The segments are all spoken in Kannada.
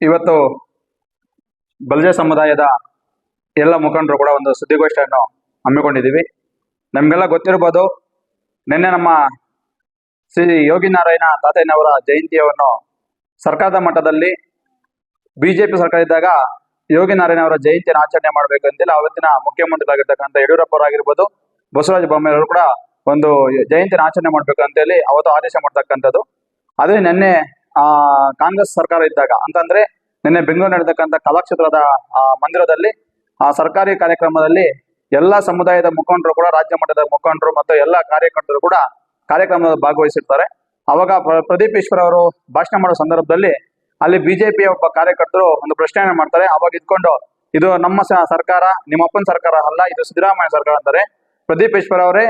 ಇವತ್ತು ಬಲ್ಜ ಸಮುದಾಯದ ಎಲ್ಲ ಮುಖಂಡರು ಕೂಡ ಒಂದು ಸುದ್ದಿಗೋಷ್ಠಿಯನ್ನು ಹಮ್ಮಿಕೊಂಡಿದ್ದೀವಿ. ನಮಗೆಲ್ಲ ಗೊತ್ತಿರ್ಬೋದು, ನಿನ್ನೆ ನಮ್ಮ ಶ್ರೀ ಯೋಗಿ ನಾರಾಯಣ ತಾತಯ್ಯನವರ ಜಯಂತಿಯವನ್ನು ಸರ್ಕಾರದ ಮಟ್ಟದಲ್ಲಿ ಬಿಜೆಪಿ ಸರ್ಕಾರ ಇದ್ದಾಗ ಯೋಗಿ ನಾರಾಯಣ ಅವರ ಜಯಂತಿಯನ್ನು ಆಚರಣೆ ಮಾಡಬೇಕು ಅಂತಿಲ್ಲ. ಅವತ್ತಿನ ಮುಖ್ಯಮಂತ್ರಿಗಳಾಗಿರ್ತಕ್ಕಂಥ ಯಡಿಯೂರಪ್ಪರಾಗಿರ್ಬೋದು ಬಸವರಾಜ ಬೊಮ್ಮಾಯಿಯವರು ಕೂಡ ಒಂದು ಜಯಂತಿನ ಆಚರಣೆ ಮಾಡಬೇಕು ಅಂತೇಳಿ ಅವತ್ತು ಆದೇಶ ಮಾಡ್ತಕ್ಕಂಥದ್ದು. ಅದೇ ನಿನ್ನೆ ಆ, ಕಾಂಗ್ರೆಸ್ ಸರ್ಕಾರ ಇದ್ದಾಗ, ಅಂತಂದ್ರೆ ನಿನ್ನೆ ಬೆಂಗಳೂರು ನಡೆದಕ್ಕಂತ ಕಲಾಕ್ಷೇತ್ರದ ಮಂದಿರದಲ್ಲಿ, ಆ ಸರ್ಕಾರಿ ಕಾರ್ಯಕ್ರಮದಲ್ಲಿ ಎಲ್ಲ ಸಮುದಾಯದ ಮುಖಂಡರು ಕೂಡ, ರಾಜ್ಯ ಮಟ್ಟದ ಮುಖಂಡರು ಮತ್ತು ಎಲ್ಲ ಕಾರ್ಯಕರ್ತರು ಕೂಡ ಕಾರ್ಯಕ್ರಮದಲ್ಲಿ ಭಾಗವಹಿಸಿರ್ತಾರೆ. ಅವಾಗ ಪ್ರ- ಪ್ರದೀಪ್ ಈಶ್ವರ್ ಅವರು ಭಾಷಣ ಮಾಡೋ ಸಂದರ್ಭದಲ್ಲಿ ಅಲ್ಲಿ ಬಿಜೆಪಿಯ ಒಬ್ಬ ಕಾರ್ಯಕರ್ತರು ಒಂದು ಪ್ರಶ್ನೆಯನ್ನು ಮಾಡ್ತಾರೆ. ಅವಾಗ ಇದ್ಕೊಂಡು, ಇದು ನಮ್ಮ ಸರ್ಕಾರ ನಿಮ್ಮಪ್ಪನ ಸರ್ಕಾರ ಅಲ್ಲ, ಇದು ಸಿದ್ದರಾಮಯ್ಯ ಸರ್ಕಾರ ಅಂತಾರೆ. ಪ್ರದೀಪ್ ಈಶ್ವರ್ ಅವರೇ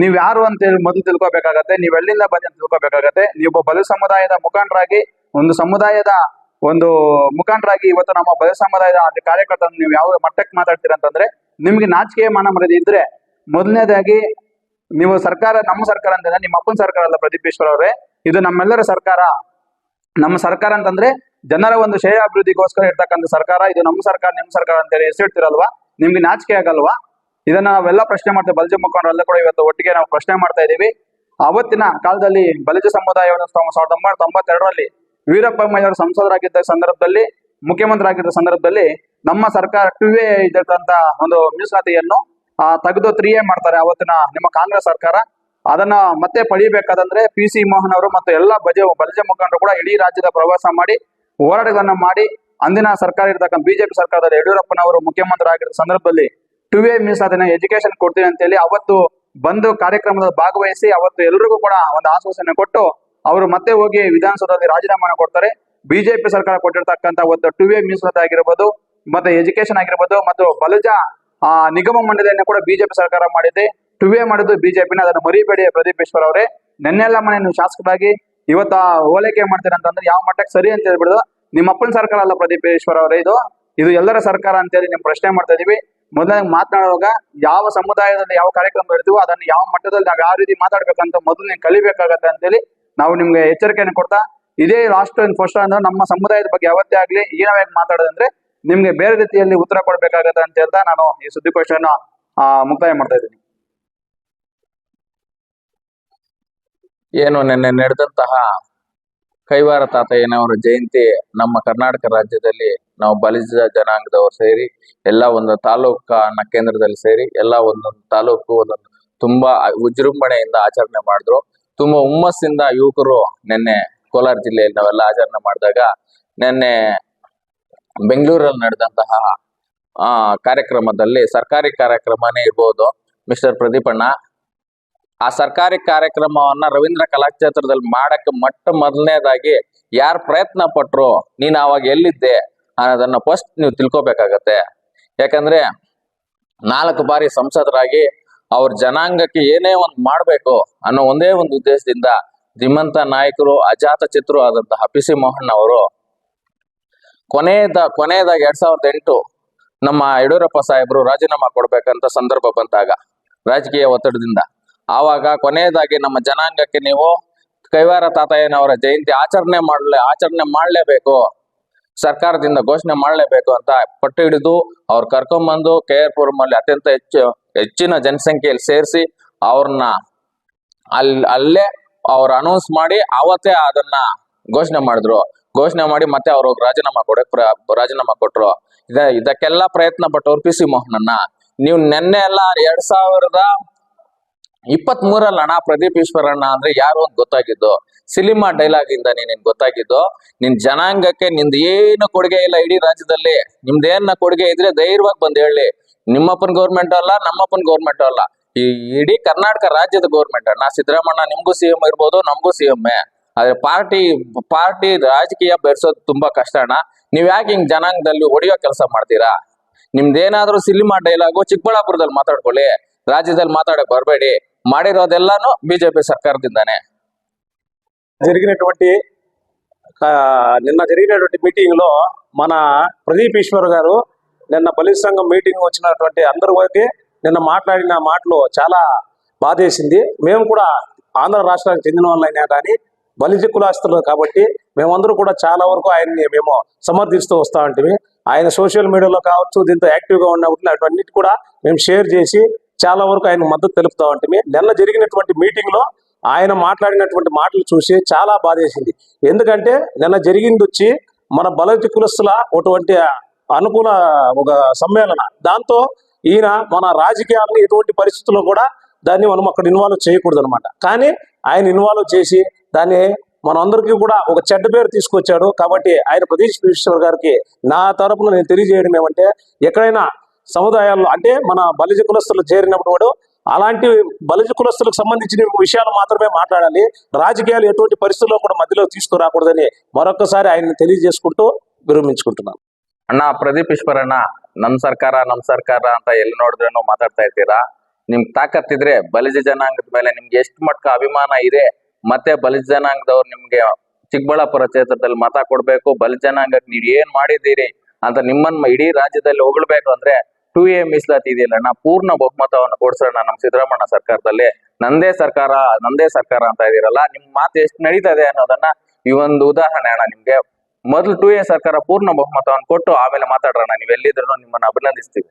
ನೀವ್ ಯಾರು ಅಂತ ಹೇಳಿ ಮೊದಲು ತಿಳ್ಕೊಬೇಕಾಗತ್ತೆ, ನೀವ್ ಎಲ್ಲಿಂದ ಬಂದು ಅಂತ ತಿಳ್ಕೊಬೇಕಾಗತ್ತೆ. ನೀವು ಬಲು ಸಮುದಾಯದ ಮುಖಂಡರಾಗಿ, ಒಂದು ಸಮುದಾಯದ ಒಂದು ಮುಖಂಡರಾಗಿ ಇವತ್ತು ನಮ್ಮ ಬಲ ಸಮುದಾಯದ ಒಂದು ಕಾರ್ಯಕರ್ತರ ನೀವು ಯಾವ ಮಟ್ಟಕ್ಕೆ ಮಾತಾಡ್ತೀರ ಅಂತಂದ್ರೆ, ನಿಮ್ಗೆ ನಾಚಿಕೆ ಮಾನ ಮರ್ಯಾದೆ ಇದ್ರೆ ಮೊದಲನೇದಾಗಿ ನೀವು ಸರ್ಕಾರ, ನಮ್ಮ ಸರ್ಕಾರ ಅಂತಂದ್ರೆ ನಿಮ್ಮ ಅಪ್ಪನ ಸರ್ಕಾರ ಅಲ್ಲ ಪ್ರದೀಪೇಶ್ವರ ಅವರೇ, ಇದು ನಮ್ಮೆಲ್ಲರ ಸರ್ಕಾರ. ನಮ್ಮ ಸರ್ಕಾರ ಅಂತಂದ್ರೆ ಜನರ ಒಂದು ಶ್ರೇಯ ಅಭಿವೃದ್ಧಿಗೋಸ್ಕರ ಇರ್ತಕ್ಕಂಥ ಸರ್ಕಾರ, ಇದು ನಮ್ಮ ಸರ್ಕಾರ ನಿಮ್ಮ ಸರ್ಕಾರ ಅಂತ ಹೇಳಿ ಹೆಸರಿಡ್ತಿರಲ್ವಾ? ನಿಮ್ಗೆ ನಾಚಿಕೆ ಆಗಲ್ವಾ? ಇದನ್ನ ನಾವೆಲ್ಲ ಪ್ರಶ್ನೆ ಮಾಡ್ತೇವೆ. ಬಲಜ ಮುಖಂಡರೆಲ್ಲ ಕೂಡ ಇವತ್ತು ಒಟ್ಟಿಗೆ ನಾವು ಪ್ರಶ್ನೆ ಮಾಡ್ತಾ ಇದ್ದೀವಿ. ಅವತ್ತಿನ ಕಾಲದಲ್ಲಿ ಬಲಿಜ ಸಮುದಾಯವನ್ನು ಸಾವಿರದ ಒಂಬೈನೂರ ತೊಂಬತ್ತೆರಡರಲ್ಲಿ ವೀರಪ್ಪಯ್ಯವರು ಸಂಸದರಾಗಿದ್ದ ಸಂದರ್ಭದಲ್ಲಿ ಮುಖ್ಯಮಂತ್ರಿ ಆಗಿದ್ದ ಸಂದರ್ಭದಲ್ಲಿ ನಮ್ಮ ಸರ್ಕಾರ ಟು ಎ ಇದ್ದಂತ ಒಂದು ಮೀಸಲಾತಿಯನ್ನು ತೆಗೆದು ತ್ರೀ ಎ ಮಾಡ್ತಾರೆ ಅವತ್ತಿನ ನಿಮ್ಮ ಕಾಂಗ್ರೆಸ್ ಸರ್ಕಾರ. ಅದನ್ನ ಮತ್ತೆ ಪಡಿಬೇಕಾದಂದ್ರೆ ಪಿ ಸಿ ಮೋಹನ್ ಅವರು ಮತ್ತು ಎಲ್ಲ ಬಜೆ, ಬಲಜ ಮುಖಂಡರು ಕೂಡ ಇಡೀ ರಾಜ್ಯದ ಪ್ರವಾಸ ಮಾಡಿ, ಹೋರಾಟಗಳನ್ನ ಮಾಡಿ, ಅಂದಿನ ಸರ್ಕಾರ ಇರ್ತಕ್ಕಂಥ ಬಿಜೆಪಿ ಸರ್ಕಾರದಲ್ಲಿ ಯಡಿಯೂರಪ್ಪನವರು ಮುಖ್ಯಮಂತ್ರಿ ಆಗಿದ್ದ ಸಂದರ್ಭದಲ್ಲಿ ಟು ಎ ಅದನ್ನ ಎಜುಕೇಶನ್ ಕೊಡ್ತೀನಿ ಅಂತೇಳಿ ಅವತ್ತು ಬಂದು ಕಾರ್ಯಕ್ರಮದ ಭಾಗವಹಿಸಿ ಅವತ್ತು ಎಲ್ರಿಗೂ ಕೂಡ ಒಂದು ಆಶ್ವಾಸನೆ ಕೊಟ್ಟು ಅವರು ಮತ್ತೆ ಹೋಗಿ ವಿಧಾನಸೌಧದಲ್ಲಿ ರಾಜೀನಾಮೆ ಕೊಡ್ತಾರೆ. ಬಿಜೆಪಿ ಸರ್ಕಾರ ಕೊಟ್ಟಿರ್ತಕ್ಕಂಥ ಒಂದು ಟು ಎ ಮೀಸಲಾತಿ ಆಗಿರ್ಬೋದು, ಮತ್ತೆ ಎಜುಕೇಶನ್ ಆಗಿರ್ಬೋದು, ಮತ್ತು ಬಲಜ, ಆ, ನಿಗಮ ಮಂಡಳಿಯನ್ನು ಕೂಡ ಬಿಜೆಪಿ ಸರ್ಕಾರ ಮಾಡಿದೆ. ಟು ಎ ಮಾಡಿದ್ದು ಬಿಜೆಪಿನ, ಅದನ್ನು ಮರಿಬೇಡಿ ಪ್ರದೀಪ್ ಈಶ್ವರ್ ಅವರೇ. ನೆನ್ನೆಲ್ಲ ಮನೆ ನೀವು ಶಾಸಕರಾಗಿ ಇವತ್ತ ಹೋಲಿಕೆ ಮಾಡ್ತೀರ ಅಂತಂದ್ರೆ ಯಾವ ಮಟ್ಟಕ್ಕೆ ಸರಿ ಅಂತ ಹೇಳ್ಬಿಡುದು. ನಿಮ್ಮ ಅಪ್ಪನ ಸರ್ಕಾರ ಅಲ್ಲ ಪ್ರದೀಪ್ ಈಶ್ವರ್ ಅವರೇ ಇದು. ಇದು ಎಲ್ಲರ ಸರ್ಕಾರ ಅಂತೇಳಿ ನಿಮ್ ಪ್ರಶ್ನೆ ಮಾಡ್ತಾ ಇದೀವಿ. ಮೊದಲನೇ ಮಾತನಾಡುವಾಗ ಯಾವ ಸಮುದಾಯದಲ್ಲಿ ಯಾವ ಕಾರ್ಯಕ್ರಮ ಇರ್ತೀವೋ ಅದನ್ನು ಯಾವ ಮಟ್ಟದಲ್ಲಿ ನಾವು ಯಾವ ರೀತಿ ಮಾತಾಡ್ಬೇಕಂತ ಮೊದಲು ನೀವು ಕಲಿಬೇಕಾಗತ್ತೆ ಅಂತೇಳಿ ನಾವು ನಿಮ್ಗೆ ಎಚ್ಚರಿಕೆಯನ್ನು ಕೊಡ್ತಾ, ಇದೇ ಲಾಸ್ಟ್ ಅಂಡ್ ಫಸ್ಟ್ ಅಂದ್ರೆ ನಮ್ಮ ಸಮುದಾಯದ ಬಗ್ಗೆ ಯಾವತ್ತೇ ಆಗ್ಲಿ ಏನವಾಗಿ ಮಾತಾಡೋದಂದ್ರೆ ನಿಮ್ಗೆ ಬೇರೆ ರೀತಿಯಲ್ಲಿ ಉತ್ತರ ಕೊಡ್ಬೇಕಾಗತ್ತೆ ಅಂತ ಹೇಳ್ತಾ ನಾನು ಈ ಸುದ್ದಿಗೋಷ್ಠಿಯನ್ನು ಮುಕ್ತಾಯ ಮಾಡ್ತಾ ಇದ್ದೀನಿ. ಏನು ನಿನ್ನೆ ನಡೆದಂತಹ ಕೈವಾರ ತಾತಯ್ಯನವರ ಜಯಂತಿ ನಮ್ಮ ಕರ್ನಾಟಕ ರಾಜ್ಯದಲ್ಲಿ ನಾವು ಬಲಿಜ ಜನಾಂಗದವರು ಸೇರಿ, ಎಲ್ಲ ಒಂದು ತಾಲೂಕನ್ನ ಕೇಂದ್ರದಲ್ಲಿ ಸೇರಿ, ಎಲ್ಲ ಒಂದೊಂದು ತಾಲೂಕು, ಒಂದೊಂದು ತುಂಬಾ ವಿಜೃಂಭಣೆಯಿಂದ ಆಚರಣೆ ಮಾಡಿದ್ರು. ತುಂಬಾ ಹುಮ್ಮಸ್ಸಿಂದ ಯುವಕರು ನಿನ್ನೆ ಕೋಲಾರ ಜಿಲ್ಲೆಯಲ್ಲಿ ನಾವೆಲ್ಲ ಆಚರಣೆ ಮಾಡಿದಾಗ, ನಿನ್ನೆ ಬೆಂಗಳೂರಲ್ಲಿ ನಡೆದಂತಹ, ಆ, ಕಾರ್ಯಕ್ರಮದಲ್ಲಿ, ಸರ್ಕಾರಿ ಕಾರ್ಯಕ್ರಮನೇ ಇರ್ಬೋದು, ಮಿಸ್ಟರ್ ಪ್ರದೀಪಣ್ಣ ಆ ಸರ್ಕಾರಿ ಕಾರ್ಯಕ್ರಮವನ್ನ ರವೀಂದ್ರ ಕಲಾಕ್ಷೇತ್ರದಲ್ಲಿ ಮಾಡಕ್ಕೆ ಮೊಟ್ಟ ಮೊದಲನೇದಾಗಿ ಯಾರು ಪ್ರಯತ್ನ ಪಟ್ರು, ನೀನು ಅವಾಗ ಎಲ್ಲಿದ್ದೆ? ಅನ್ನೋದನ್ನ ಫಸ್ಟ್ ನೀವು ತಿಳ್ಕೊಬೇಕಾಗತ್ತೆ. ಯಾಕಂದ್ರೆ ನಾಲ್ಕು ಬಾರಿ ಸಂಸದರಾಗಿ ಅವ್ರ ಜನಾಂಗಕ್ಕೆ ಏನೇ ಒಂದು ಮಾಡ್ಬೇಕು ಅನ್ನೋ ಒಂದೇ ಒಂದು ಉದ್ದೇಶದಿಂದ ಧೀಮಂತ ನಾಯಕರು ಅಜಾತ ಚಿತ್ರರು ಆದಂತಹ ಪಿ ಸಿ ಮೋಹನ್ ಅವರು ಕೊನೆಯದ, ಕೊನೆಯದಾಗಿ ಎರಡ್ ಸಾವಿರದ ಎಂಟು ನಮ್ಮ ಯಡಿಯೂರಪ್ಪ ಸಾಹೇಬರು ರಾಜೀನಾಮೆ ಕೊಡ್ಬೇಕಂತ ಸಂದರ್ಭ ಬಂದಾಗ, ರಾಜಕೀಯ ಒತ್ತಡದಿಂದ. ಆವಾಗ ಕೊನೆಯದಾಗಿ ನಮ್ಮ ಜನಾಂಗಕ್ಕೆ ನೀವು ಕೈವಾರ ತಾತಯ್ಯನವರ ಜಯಂತಿ ಆಚರಣೆ ಮಾಡಲೇ, ಆಚರಣೆ ಮಾಡಲೇಬೇಕು. ಸರ್ಕಾರದಿಂದ ಘೋಷಣೆ ಮಾಡಲೇಬೇಕು ಅಂತ ಪಟ್ಟು ಹಿಡಿದು ಅವ್ರು ಕರ್ಕೊಂಬಂದು ಕೆ ಆರ್ ಪುರಮಲ್ಲಿ ಅತ್ಯಂತ ಹೆಚ್ಚು, ಹೆಚ್ಚಿನ ಜನಸಂಖ್ಯೆಯಲ್ಲಿ ಸೇರಿಸಿ ಅವ್ರನ್ನ ಅಲ್ಲಿ ಅಲ್ಲೇ ಅವ್ರು ಅನೌನ್ಸ್ ಮಾಡಿ ಅವತ್ತೇ ಅದನ್ನ ಘೋಷಣೆ ಮಾಡಿದ್ರು. ಘೋಷಣೆ ಮಾಡಿ ಮತ್ತೆ ಅವ್ರು ರಾಜೀನಾಮೆ ಕೊಡಕ್ ರಾಜೀನಾಮೆ ಕೊಟ್ರು. ಇದ, ಇದಕ್ಕೆಲ್ಲ ಪ್ರಯತ್ನ ಪಟ್ಟವ್ರು ಪಿ ಸಿ ಮೋಹನನ್ನ. ನೀವು ನಿನ್ನೆ ಎಲ್ಲ ಎರಡ್ ಸಾವಿರದ ಇಪ್ಪತ್ತ್ ಮೂರಲ್ಲಿ ಅಣ್ಣ ಪ್ರದೀಪ್ ಈಶ್ವರಣ್ಣ ಅಂದ್ರೆ ಯಾರು ಅಂತ ಗೊತ್ತಾಗಿದ್ದು? ಸಿನಿಮಾ ಡೈಲಾಗ್ ಇಂದ ನಿನ್ ಗೊತ್ತಾಗಿದ್ದು? ನಿನ್ ಜನಾಂಗಕ್ಕೆ ನಿಂದ ಏನು ಕೊಡುಗೆ ಇಲ್ಲ ಇಡೀ ರಾಜ್ಯದಲ್ಲಿ. ನಿಮ್ದೇನ ಕೊಡುಗೆ ಇದ್ರೆ ಧೈರ್ಯವಾಗಿ ಬಂದ್ ಹೇಳಿ. ನಿಮ್ಮಪ್ಪನ ಗೌರ್ಮೆಂಟ್ ಅಲ್ಲ, ನಮ್ಮಪ್ಪನ ಗೌರ್ಮೆಂಟ್ ಅಲ್ಲ. ಈ ಇಡೀ ಕರ್ನಾಟಕ ರಾಜ್ಯದ ಗೌರ್ಮೆಂಟ್ ಅಣ್ಣ. ಸಿದ್ದರಾಮಣ್ಣ ನಿಮ್ಗೂ ಸಿಎಂ ಇರ್ಬೋದು, ನಮಗೂ ಸಿಎಂ ಆದ್ರೆ ಪಾರ್ಟಿ ಪಾರ್ಟಿ ರಾಜಕೀಯ ಬೆರೆಸೋದು ತುಂಬಾ ಕಷ್ಟ ಅಣ್ಣ. ನೀವ್ ಯಾಕೆ ಹಿಂಗ್ ಜನಾಂಗದಲ್ಲಿ ಹೊಡೆಯೋ ಕೆಲಸ ಮಾಡ್ತೀರಾ? ನಿಮ್ದೇನಾದ್ರೂ ಸಿನಿಮಾ ಡೈಲಾಗು ಚಿಕ್ಕಬಳ್ಳಾಪುರದಲ್ಲಿ ಮಾತಾಡ್ಕೊಳ್ಳಿ. ರಾಜ್ಯದಲ್ಲಿ ಮಾತಾಡಕ್ ಬರಬೇಡಿ. ಮಾಡಿರೋದೆಲ್ಲಾನು బిజెపి ಸರ್ಕಾರದಿಂದಾನೆ జరిగినటువంటి ఆ, నిన్న జరిగినటువంటి మీటింగ్ లో మన ప్రదీప్ ఈశ్వర్ గారు నిన్న బలిత సంఘం మీటింగ్ వచ్చినటువంటి అందరి వరకు నిన్న మాట్లాడిన మాటలు చాలా బాధేసింది మేము కూడా ఆంధ్ర రాష్ట్రానికి చెందిన వాళ్ళైనా కానీ బలిజ కులాస్తులు కాబట్టి మేమందరూ కూడా చాలా వరకు ఆయన్ని మేము సమర్థిస్తూ వస్తా ఉంటిమి ఆయన సోషల్ మీడియాలో కావచ్చు దీంతో యాక్టివ్గా ఉన్నప్పుడు అటువన్నిటి కూడా మేము షేర్ చేసి చాలా వరకు ఆయన మద్దతు తెలుపుతా ఉంటే నిన్న జరిగినటువంటి మీటింగ్లో ఆయన మాట్లాడినటువంటి మాటలు చూసి చాలా బాధేసింది. ఎందుకంటే నిన్న జరిగింది వచ్చి మన బలతి కులస్తుల అటువంటి అనుకూల ఒక సమ్మేళన. దాంతో ఈయన మన రాజకీయాలను ఎటువంటి పరిస్థితుల్లో కూడా దాన్ని మనం అక్కడ ఇన్వాల్వ్ చేయకూడదు అనమాట కానీ ఆయన ఇన్వాల్వ్ చేసి దాన్ని మనందరికీ కూడా ఒక చెడ్డ పేరు తీసుకొచ్చాడు కాబట్టి ఆయన ప్రదీష్ ఈశ్వర్ గారికి నా తరపున నేను తెలియజేయడం ఏమంటే ఎక్కడైనా సముదాయాల్లో అంటే మన బలిజ కులస్తులు చేరినప్పుడు వాడు అలాంటి బలిజ కులస్తులకు సంబంధించిన విషయాలు మాత్రమే మాట్లాడాలి రాజకీయాలు ఎటువంటి పరిస్థితుల్లో కూడా మధ్యలో తీసుకురాకూడదని మరొకసారి ఆయన్ని తెలియజేసుకుంటూ విరమించుకుంటున్నాను ಅಣ್ಣ ಪ್ರದೀಪ್ ಈಶ್ವರಣ್ಣ ನಮ್ ಸರ್ಕಾರ ನಮ್ ಸರ್ಕಾರ ಅಂತ ಎಲ್ಲಿ ನೋಡಿದ್ರೇನು ಮಾತಾಡ್ತಾ ಇರ್ತೀರಾ ನಿಮ್ ತಾಕತ್ತಿದ್ರೆ ಬಲಿಜ ಜನಾಂಗದ ಮೇಲೆ ನಿಮ್ಗೆ ಎಷ್ಟು ಮಟ್ಟ ಅಭಿಮಾನ ಇದೆ ಮತ್ತೆ ಬಲಿಜ ಜನಾಂಗದವ್ರು ನಿಮ್ಗೆ ಚಿಕ್ಕಬಳ್ಳಾಪುರ ಕ್ಷೇತ್ರದಲ್ಲಿ ಮತ ಕೊಡ್ಬೇಕು ಬಲಿಜ ಜನಾಂಗಕ್ಕೆ ನೀವ್ ಏನ್ ಮಾಡಿದ್ದೀರಿ ಅಂತ ನಿಮ್ಮನ್ನ ಇಡೀ ರಾಜ್ಯದಲ್ಲಿ ಹೊಗಳ್ಬೇಕು ಅಂದ್ರೆ ಟೂ ಎ ಮೀಸಲಾತಿ ಇದೆಯಲ್ಲಣ್ಣ ಪೂರ್ಣ ಬಹುಮತವನ್ನು ಕೊಡ್ಸೋಣ ನಮ್ಮ ಸಿದ್ದರಾಮಣ್ಣ ಸರ್ಕಾರದಲ್ಲಿ. ನಂದೇ ಸರ್ಕಾರ ನಂದೇ ಸರ್ಕಾರ ಅಂತ ಇದೀರಲ್ಲ ನಿಮ್ ಮಾತು ಎಷ್ಟು ನಡೀತದೆ ಅನ್ನೋದನ್ನ ಈ ಒಂದು ಉದಾಹರಣೆ ಅಣ್ಣ ನಿಮ್ಗೆ. ಮೊದಲು ಟು ಎ ಸರ್ಕಾರ ಪೂರ್ಣ ಬಹುಮತವನ್ನು ಕೊಟ್ಟು, ಆಮೇಲೆ ಮಾತಾಡೋಣ ನೀವೆಲ್ಲಿದ್ರು ನಿಮ್ಮನ್ನ ಅಭಿನಂದಿಸ್ತೀವಿ.